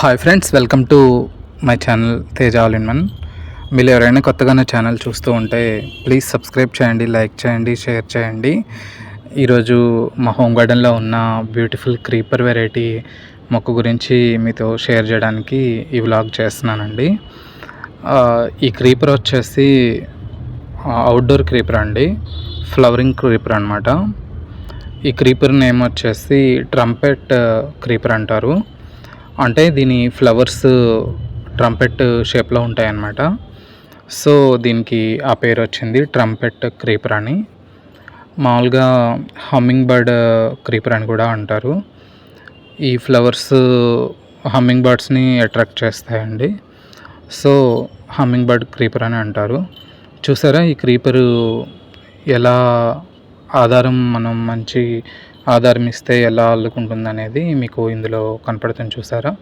Hi friends welcome to my channel Teja all in మీరు ఎవరైనా కొత్తగా నా ఛానల్ చూస్తూ ఉంటే ప్లీజ్ సబ్స్క్రైబ్ చేయండి లైక్ చేయండి షేర్ చేయండి. ఈరోజు మా హోమ్ గార్డెన్లో ఉన్న బ్యూటిఫుల్ క్రీపర్ వెరైటీ మొక్క గురించి మీతో షేర్ చేయడానికి ఈ వ్లాగ్ చేస్తున్నానండి. ఈ క్రీపర్ వచ్చేసి అవుట్డోర్ క్రీపర్ అండి. ఫ్లవరింగ్ క్రీపర్ అనమాట ఈ క్రీపర్ నేమ్ వచ్చేసి ట్రంపెట్ క్రీపర్ అంటారు. అంటే దీని ఫ్లవర్స్ ట్రంపెట్ షేప్లో ఉంటాయన్నమాట. సో దీనికి ఆ పేరు వచ్చింది ట్రంపెట్ క్రీపర్ అని మామూలుగా హమ్మింగ్ బర్డ్ క్రీపర్ అని కూడా అంటారు. ఈ ఫ్లవర్స్ హమ్మింగ్ బర్డ్స్ని అట్రాక్ట్ చేస్తాయండి. సో హమ్మింగ్ బర్డ్ క్రీపర్ అని అంటారు. చూసారా ఈ క్రీపరు ఎలా ఆధారం మనం మంచి ఆధారం ఇస్తే ఎలా అల్లుకుంటుంది అనేది మీకు ఇందులో కనపడుతుంది చూసారా?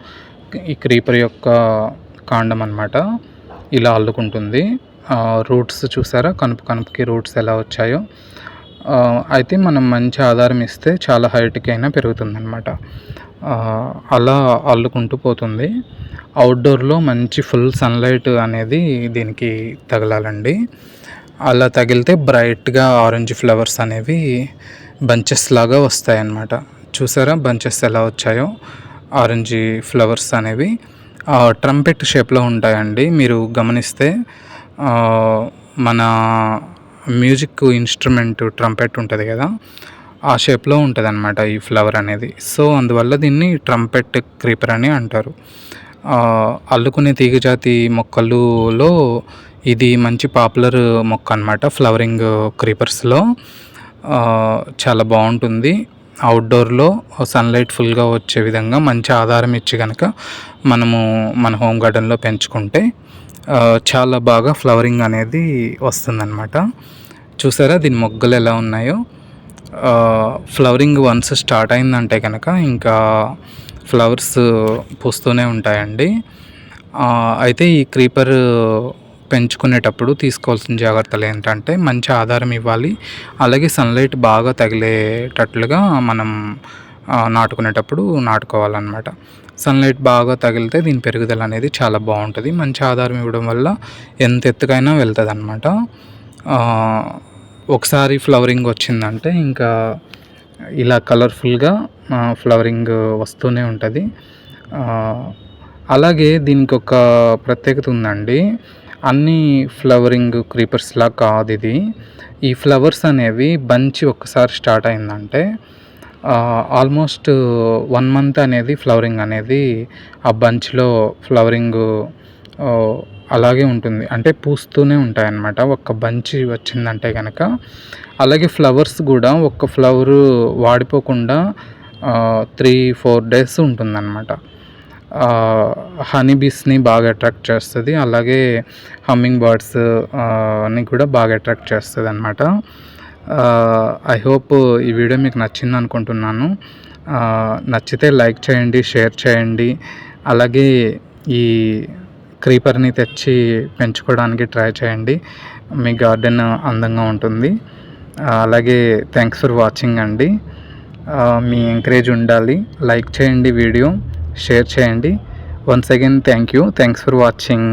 ఈ క్రీపర్ యొక్క కాండం అనమాట ఇలా అల్లుకుంటుంది. రూట్స్ చూసారా? కనుపు కనుపుకి రూట్స్ ఎలా వచ్చాయో. అయితే మనం మంచి ఆధారం ఇస్తే చాలా హైట్కి అయినా పెరుగుతుంది అనమాట అలా అల్లుకుంటూ పోతుంది. అవుట్డోర్లో మంచి ఫుల్ సన్లైట్ అనేది దీనికి తగలాలండి. అలా తగిలితే బ్రైట్గా ఆరెంజ్ ఫ్లవర్స్ అనేవి బంచెస్ లాగా వస్తాయన్నమాట. చూసారా? బంచెస్ ఎలా వచ్చాయో? ఆరెంజ్ ఫ్లవర్స్ అనేవి. ట్రంపెట్ షేప్లో ఉంటాయండి. మీరు గమనిస్తే మన మ్యూజిక్ ఇన్స్ట్రుమెంట్ ట్రంపెట్ ఉంటుంది కదా? ఆ షేప్లో ఉంటుంది అనమాట ఈ ఫ్లవర్ అనేది. సో అందువల్ల దీన్ని ట్రంపెట్ క్రీపర్ అని అంటారు. అల్లుకునే తీగజాతి మొక్కలులో ఇది మంచి పాపులర్ మొక్క అనమాట ఫ్లవరింగ్ క్రీపర్స్లో. చాలా బాగుంటుంది. అవుట్డోర్లో సన్లైట్ ఫుల్గా వచ్చే విధంగా మంచి ఆధారం ఇచ్చి కనుక మనము మన హోమ్ గార్డెన్లో పెంచుకుంటే చాలా బాగా ఫ్లవరింగ్ అనేది వస్తుందన్నమాట. చూసారా దీని మొగ్గలు ఎలా ఉన్నాయో? ఫ్లవరింగ్ వన్స్ స్టార్ట్ అయిందంటే కనుక ఇంకా ఫ్లవర్స్ పూస్తూనే ఉంటాయండి. అయితే ఈ క్రీపర్ పెంచుకునేటప్పుడు తీసుకోవాల్సిన జాగ్రత్తలు ఏంటంటే మంచి ఆధారం ఇవ్వాలి. అలాగే సన్లైట్ బాగా తగిలేటట్లుగా మనం నాటుకునేటప్పుడు నాటుకోవాలన్నమాట. సన్లైట్ బాగా తగిలితే దీని పెరుగుదల అనేది చాలా బాగుంటుంది. మంచి ఆధారం ఇవ్వడం వల్ల ఎంత ఎత్తుకైనా వెళ్తుంది అనమాట ఒకసారి ఫ్లవరింగ్ వచ్చిందంటే ఇంకా ఇలా కలర్ఫుల్గా ఫ్లవరింగ్ వస్తూనే ఉంటుంది. అలాగే దీనికి ఒక ప్రత్యేకత ఉందండి. అన్ని ఫ్లవరింగ్ క్రీపర్స్లా కాదు ఇది. ఈ ఫ్లవర్స్ అనేవి బంచి ఒక్కసారి స్టార్ట్ అయిందంటే ఆల్మోస్ట్ వన్ మంత్ అనేది ఫ్లవరింగ్ అనేది ఆ బంచ్లో ఫ్లవరింగ్ అలాగే ఉంటుంది. అంటే పూస్తూనే ఉంటాయి అన్నమాట ఒక్క బంచి వచ్చిందంటే కనుక అలాగే ఫ్లవర్స్ కూడా ఒక్క ఫ్లవరు వాడిపోకుండా త్రీ ఫోర్ డేస్ ఉంటుందన్నమాట. హనీ బీస్ని బాగా అట్రాక్ట్ చేస్తుంది. అలాగే హమ్మింగ్ బర్డ్స్ని కూడా బాగా అట్రాక్ట్ చేస్తుంది అనమాట ఐ హోప్ ఈ వీడియో మీకు నచ్చింది అనుకుంటున్నాను. నచ్చితే లైక్ చేయండి షేర్ చేయండి. అలాగే ఈ క్రీపర్ని తెచ్చి పెంచుకోవడానికి ట్రై చేయండి. మీ గార్డెన్ అందంగా ఉంటుంది. అలాగే థ్యాంక్స్ ఫర్ వాచింగ్ అండి. మీ ఎంకరేజ్ ఉండాలి. లైక్ చేయండి వీడియో. షేర్ చేయండి. Once again thank you thanks for watching